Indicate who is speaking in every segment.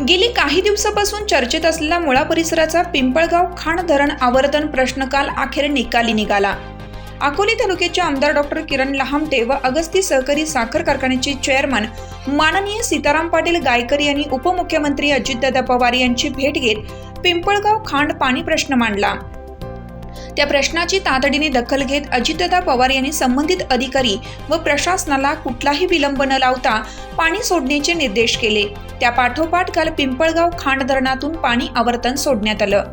Speaker 1: गेली काही दिवसापासून चर्चेत असलेला मुळा परिसराचा पिंपळगाव खाण धरण आवर्तन प्रश्न काल अखेर निकाली निघाला. अकोले तालुक्याचे आमदार डॉक्टर किरण लहामटे व अगस्ती सहकारी साखर कारखान्याचे चेअरमन माननीय सीताराम पाटील गायकर यांनी उपमुख्यमंत्री अजितदादा पवार यांची भेट घेत पिंपळगाव खांड पाणी प्रश्न मांडला. त्या प्रश्नाची तातडीने दखल घेत अजितदा पवार यांनी संबंधित अधिकारी व प्रशासनाला कुठलाही विलंब न लावता पाणी सोडण्याचे निर्देश केले. त्या पाठोपाठ काल पिंपळगाव खांड धरणातून पाणी आवर्तन सोडण्यात आलं.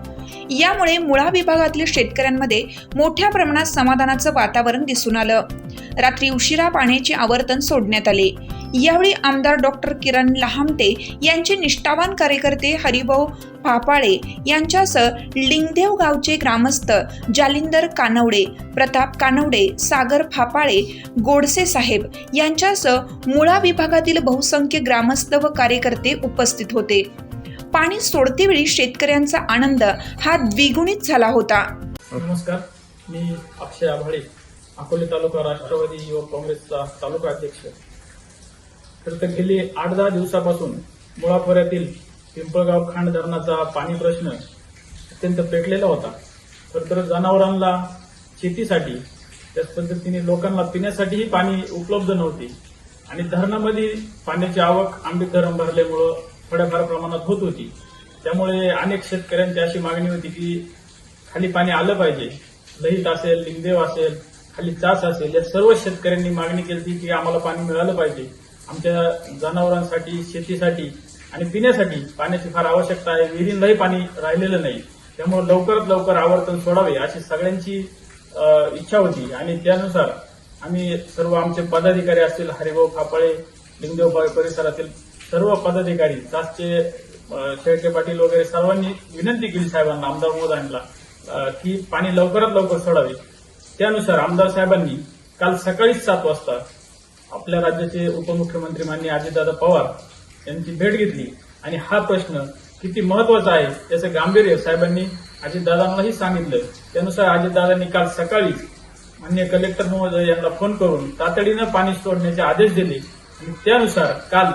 Speaker 1: यामुळे मुळा विभागातील शेतकऱ्यांमध्ये मोठ्या प्रमाणात समाधानाचं वातावरण दिसून आलं. रात्री उशिरा पाण्याचे आवर्तन सोडण्यात आले. यावेळी आमदार डॉक्टर किरण लहामटे यांचे निष्ठावान कार्यकर्ते हरिभाऊ फापाळे यांच्यासह लिंगदेव गावचे ग्रामस्थ जालिंदर कानवडे प्रताप कानवडे सागर फापाळे गोडसे साहेब यांच्यासह मुळा विभागातील बहुसंख्य ग्रामस्थ व कार्यकर्ते उपस्थित होते. पाणी सोडतेवेळी शेतकऱ्यांचा आनंद हा द्विगुणित झाला होता.
Speaker 2: नमस्कार मी अक्षय आभाळे अकोले तालुका राष्ट्रवादी युवक काँग्रेसचा तालुका अध्यक्ष. तर तर गेली आठ दहा दिवसापासून मुळा खोऱ्यातील पिंपळगाव खांड धरणाचा पाणी प्रश्न अत्यंत पेटलेला होता. तर तर जनावरांना शेतीसाठी त्याच पद्धतीने लोकांना पिण्यासाठीही पाणी उपलब्ध नव्हते. आणि धरणामध्ये पाण्याची आवक आंबेत धरण भरल्यामुळं थोड्याफार प्रमाणात होत होती. त्यामुळे अनेक शेतकऱ्यांची अशी मागणी होती की खाली पाणी आलं पाहिजे. लहित असेल लिंगदेव असेल खाली चास असेल या सर्व शेतकऱ्यांनी मागणी केली की आम्हाला पाणी मिळालं पाहिजे. आमच्या जनावरांसाठी शेतीसाठी आणि पिण्यासाठी पाण्याची फार आवश्यकता आहे. विहिरींनाही पाणी राहिलेलं नाही. त्यामुळे लवकरात लवकर आवर्तन सोडावे अशी सगळ्यांची इच्छा होती. आणि त्यानुसार आम्ही सर्व आमचे पदाधिकारी असतील हरिभाऊ फापाळे लिंगदेव परिसरातील सर्व पदाधिकारी चासचे शेळके पाटील वगैरे सर्वांनी विनंती केली साहेबांना आमदार मोदांना की पाणी लवकरात लवकर सोडावे. त्यानुसार आमदार साहेबांनी काल सकाळीच सात वाजता आपल्या राज्याचे उपमुख्यमंत्री माननीय अजितदादा पवार यांची भेट घेतली. आणि हा प्रश्न किती महत्त्वाचा आहे त्याचं गांभीर्य साहेबांनी अजितदादांनाही सांगितलं. त्यानुसार अजितदादांनी काल सकाळी माननीय कलेक्टर महोदय यांना फोन करून तातडीनं पाणी सोडण्याचे आदेश दिले. आणि त्यानुसार काल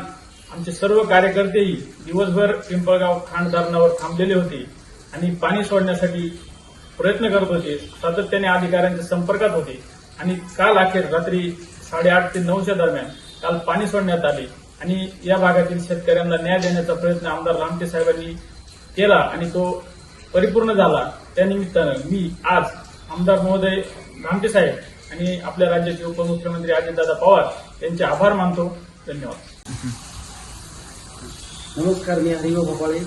Speaker 2: आमचे सर्व कार्यकर्तेही दिवसभर पिंपळगाव खांड धरणावर थांबलेले होते आणि पाणी सोडण्यासाठी प्रयत्न करत होते. सातत्याने अधिकाऱ्यांच्या संपर्कात होते. आणि काल अखेर रात्री साडेआठ ते नऊच्या दरम्यान काल पाणी सोडण्यात आले. आणि या भागातील शेतकऱ्यांना न्याय देण्याचा प्रयत्न आमदार रामटे साहेबांनी केला आणि तो परिपूर्ण झाला. त्यानिमित्तानं मी आज आमदार महोदय रामटे साहेब आणि आपल्या राज्याचे उपमुख्यमंत्री अजितदादा पवार यांचे आभार मानतो. धन्यवाद.
Speaker 3: नमस्कार मी हरिभाऊ भोपाळे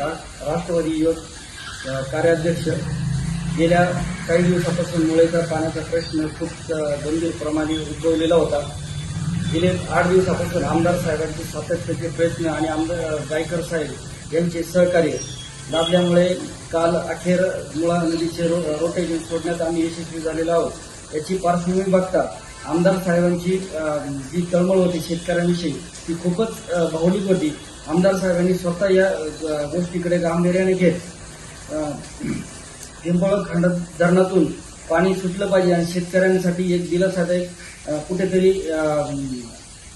Speaker 3: राष्ट्रवादी युवक कार्याध्यक्ष. गेल्या काही दिवसापासून मुळेचा पाण्याचा प्रश्न खूप गंभीर प्रमाणे उद्भवलेला होता. गेले आठ दिवसापासून आमदार साहेबांचे सातत्याचे प्रयत्न आणि आमदार गायकर साहेब यांचे सहकार्य लाभल्यामुळे काल अखेर मुळा नदीचे रो रोटेशन सोडण्यात आम्ही यशस्वी झालेलो आहोत. याची पार्श्वभूमी बघता आमदार साहेबांची जी तळमळ होती शेतकऱ्यांविषयी ती खूपच अ, भावनिक होती. आमदार साहेबांनी स्वतः या गोष्टीकडे गांभीर्याने घेत अ, पिंपळ खंड धरणातून पाणी सुटलं पाहिजे आणि शेतकऱ्यांसाठी एक दिलासादायक कुठेतरी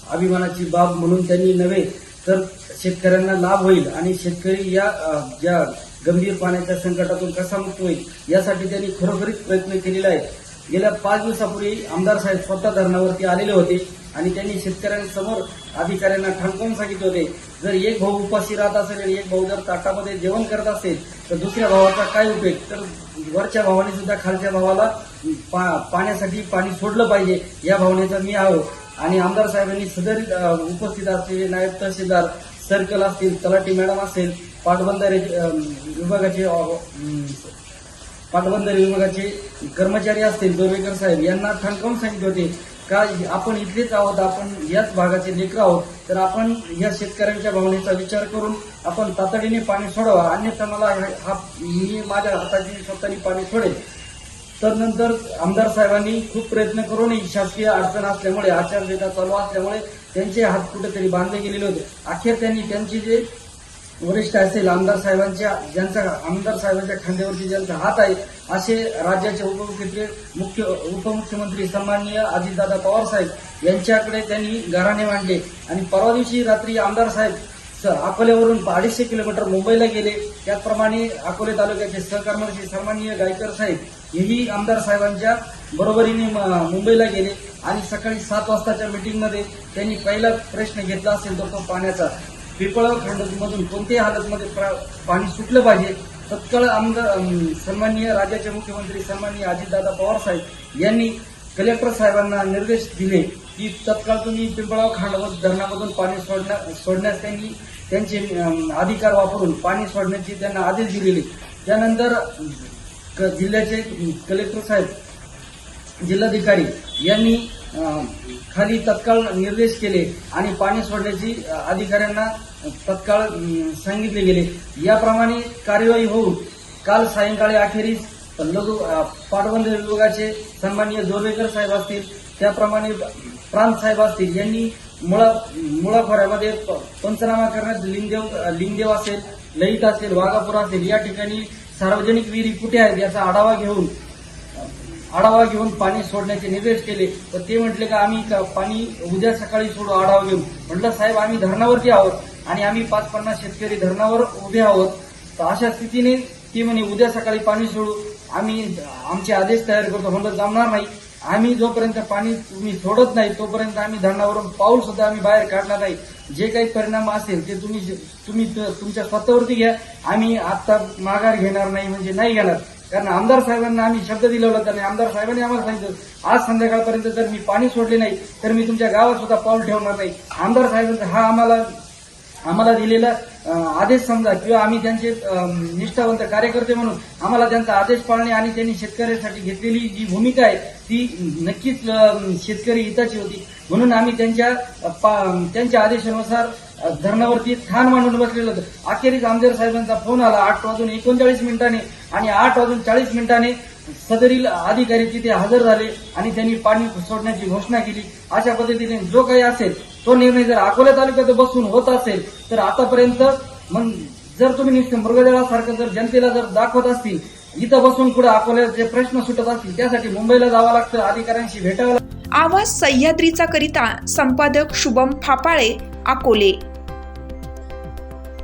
Speaker 3: अभिमानाची बाब म्हणून त्यांनी नव्हे तर शेतकऱ्यांना लाभ होईल आणि शेतकरी या ज्या गंभीर पाण्याच्या संकटातून कसा मुक्त होईल यासाठी त्यांनी खरोखरीच प्रयत्न केलेला आहे. गेल्या पाच दिवसापूर्वी आमदार साहेब स्वतः धरणावरती आलेले होते. आणि त्यांनी शेतकऱ्यांसमोर अधिकाऱ्यांना ठणकवून सांगितले होते जर एक भाऊ उपाशी राहत असेल आणि एक भाऊ जर ताटामध्ये जेवण करत असेल तर दुसऱ्या भावाचा काय उपयोग? तर वरच्या भावाने सुद्धा खालच्या भावाला पा- पाण्यासाठी पाणी सोडलं पाहिजे या भावनेचा मी आहो. आणि आमदार साहेबांनी सदर उपस्थित असलेले नायब तहसीलदार सर्कल असतील तलाठी मॅडम असेल पाटबंधारे विभागाचे पाटबंधारे विभागाचे कर्मचारी असतील दोरवेकर साहेब यांना ठणकावून सांगितले होते का आपण इथलेच आहोत आपण याच भागाचे लेकर आहोत तर आपण या शेतकऱ्यांच्या भावनेचा विचार करून आपण तातडीने पाणी सोडावा. अन्यथा मला हा हा- मी माझ्या हाताची स्वतःनी पाणी सोडेल. तर नंतर आमदार साहेबांनी खूप प्रयत्न करूनही शासकीय अडचण असल्यामुळे आचारसंहिता चालू असल्यामुळे त्यांचे हात कुठेतरी बांधले गेलेले होते. अखेर त्यांनी त्यांची जे वरिष्ठ असेल आमदार साहेबांच्या ज्यांचा आमदार साहेबांच्या खांद्यावरती ज्यांचा हात आहे असे राज्याचे उपमुख्यमंत्री मुख्य उपमुख्यमंत्री सन्माननीय अजितदादा पवार साहेब यांच्याकडे त्यांनी घराणे मांडले. आणि परवा दिवशी रात्री आमदार साहेब अकोल्यावरून अडीचशे किलोमीटर मुंबईला गेले. त्याचप्रमाणे अकोले तालुक्याचे सहकर्मचारी सन्माननीय गायकर साहेब हेही आमदार साहेबांच्या बरोबरीने मुंबईला गेले. आणि सकाळी सात वाजताच्या मीटिंगमध्ये त्यांनी पहिला प्रश्न घेतला असेल तर तो पाण्याचा. पिपळाव खंडमधून कोणत्याही हालतमध्ये प्रा- पाणी सुटलं पाहिजे. तत्काळ आमदार सन्माननीय राज्याचे मुख्यमंत्री सन्माननीय अजितदादा पवार साहेब यांनी कलेक्टर साहेबांना निर्देश दिले की तत्काळ तुम्ही पिंपळाव खांडवत धरणामधून पाणी सोडण्या सोडण्यास त्यांनी त्यांचे अधिकार वापरून पाणी सोडण्याचे त्यांना आदेश दिलेले. त्यानंतर क- जिल्ह्याचे कलेक्टर साहेब जिल्हाधिकारी यांनी खाली तत्काळ निर्देश केले आणि पाणी सोडण्याची अधिकाऱ्यांना तत्काळ सांगितले गेले. याप्रमाणे कार्यवाही होऊन काल सायंकाळी अखेरीस लघु पाटबंध विभागाचे सन्माननीय जोरवेकर साहेब असतील त्याप्रमाणे प्रांत साहेब असतील यांनी मुळा मुळा खोऱ्यामध्ये प- पंचनामा करण्यात लिंगदेव लिंगदेव असेल ललित असेल वाघापूर असेल या ठिकाणी सार्वजनिक विहिरी कुठे आहेत याचा आढावा घेऊन आढावा घेऊन पाणी सोडण्याचे निर्देश केले. तर ते म्हटले का आम्ही पाणी उद्या सकाळी सोडू आढावा घेऊन. म्हटलं साहेब आम्ही धरणावरती आहोत आणि आम्ही पाच पन्नास शेतकरी धरणावर उभे आहोत. तर अशा स्थितीने ती म्हणे उद्या सकाळी पाणी सोडू. आम्ही आमचे आदेश तयार करतो. म्हणलं जमणार नाही. आम्ही जोपर्यंत पाणी तुम्ही सोडत नाही तोपर्यंत आम्ही धरणावरून पाऊल सुद्धा आम्ही बाहेर काढणार नाही. जे काही परिणाम असेल ते तुम्ही तुम्ही तुमच्या स्वतःवरती घ्या. आम्ही आता माघार घेणार नाही म्हणजे नाही घेणार. कारण आमदार साहेबांना आम्ही शब्द दिला होता आणि आमदार साहेबांनी आम्हाला सांगितलं आज संध्याकाळपर्यंत जर मी पाणी सोडले नाही तर मी तुमच्या गावात सुद्धा पाऊल ठेवणार नाही. आमदार साहेबांचा हा आम्हाला आम्हाला दिलेला आदेश समजा किंवा आम्ही त्यांचे निष्ठावंत कार्यकर्ते म्हणून आम्हाला त्यांचा आदेश पाळणे आणि त्यांनी शेतकऱ्यांसाठी घेतलेली जी भूमिका आहे ती नक्कीच शेतकरी हिताची होती. म्हणून आम्ही त्यांच्या पा- त्यांच्या आदेशानुसार धरणावरती ठाण मांडून बसलेलं होतं. अखेरीस आमदार साहेबांचा फोन आला. आठ वाजून एकोणचाळीस मिनिटांनी आणि आठ वाजून चाळीस मिनिटांनी सदरील अधिकारी तिथे हजर झाले आणि त्यांनी पाणी सोडण्याची घोषणा केली. अशा पद्धतीने जो काही असेल तो निर्णय जर अकोला तालुक्यात बसून होत असेल तर आतापर्यंत मग जर तुम्ही निश्चित मृगजळासारखं जर जनतेला जर दाखवत असतील इथं बसून पुढे अकोल्याचे प्रश्न सुटत असतील त्यासाठी मुंबईला जावं लागतं. अधिकाऱ्यांशी भेटावं लागतं.
Speaker 1: आवाज सह्याद्रीचा करिता संपादक शुभम फापाळे अकोले.